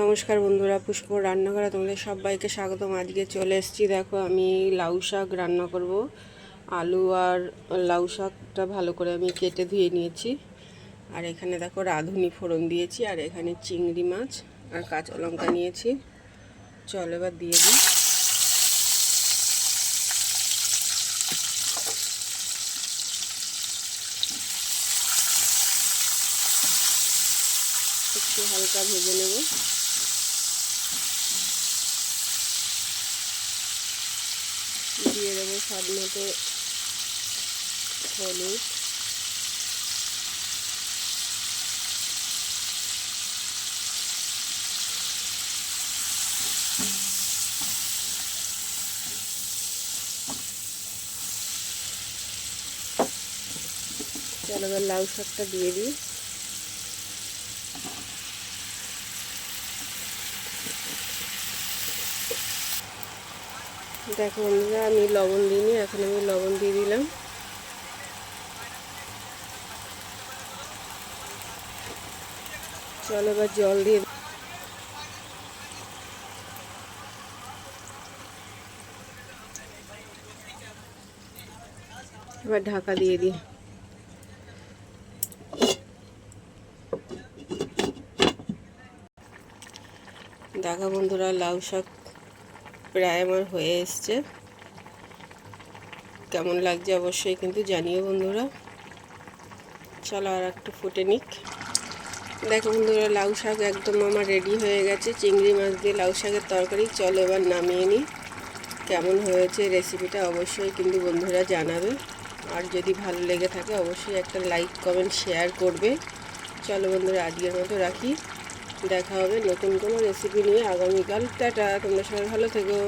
নমস্কার বন্ধুরা, পুষ্প রান্নাঘরে তোমাদের সবাইকে স্বাগতম। আজকে চলে এসেছি, দেখো আমি লাউ শাক রান্না করব। আলু আর লাউ শাকটা ভালো করে আমি কেটে ধুয়ে নিয়েছি। আর এখানে দেখো রাঁধুনি ফোড়ন দিয়েছি, আর এখানে চিংড়ি মাছ আর কাঁচা লঙ্কা নিয়েছি। চল এবার দিয়ে দিই। একটু হালকা ভেজে নেব। দিয়ে দেবো স্বাদ মতো হলুদ। চলো এবার লাউ শাকটা দিয়ে দিই। দেখো বন্ধুরা, আমি লবণ দিইনি, এখন আমি লবণ দিয়ে দিলাম। চলো এবার জল দিয়ে এবার ঢাকা দিয়ে দিই। দেখা বন্ধুরা, লাউ শাক প্রায় আমার হয়ে এসছে। কেমন লাগছে অবশ্যই কিন্তু জানিও বন্ধুরা। চলো আর একটু ফুটে নিক। দেখো বন্ধুরা, লাউ শাক একদম আমার রেডি হয়ে গেছে। চিংড়ি মাছ দিয়ে লাউ শাকের তরকারি। চলো এবার নামিয়ে নিই। কেমন হয়েছে রেসিপিটা অবশ্যই কিন্তু বন্ধুরা জানাবে। আর যদি ভালো লেগে থাকে, অবশ্যই একটা লাইক কমেন্ট শেয়ার করবে। চলো বন্ধুরা, আজকের মতো রাখি। দেখা হবে নতুন কোনো রেসিপি নিয়ে। আগামীকাল টাটা তোমরা সবাই ভালো থেকো।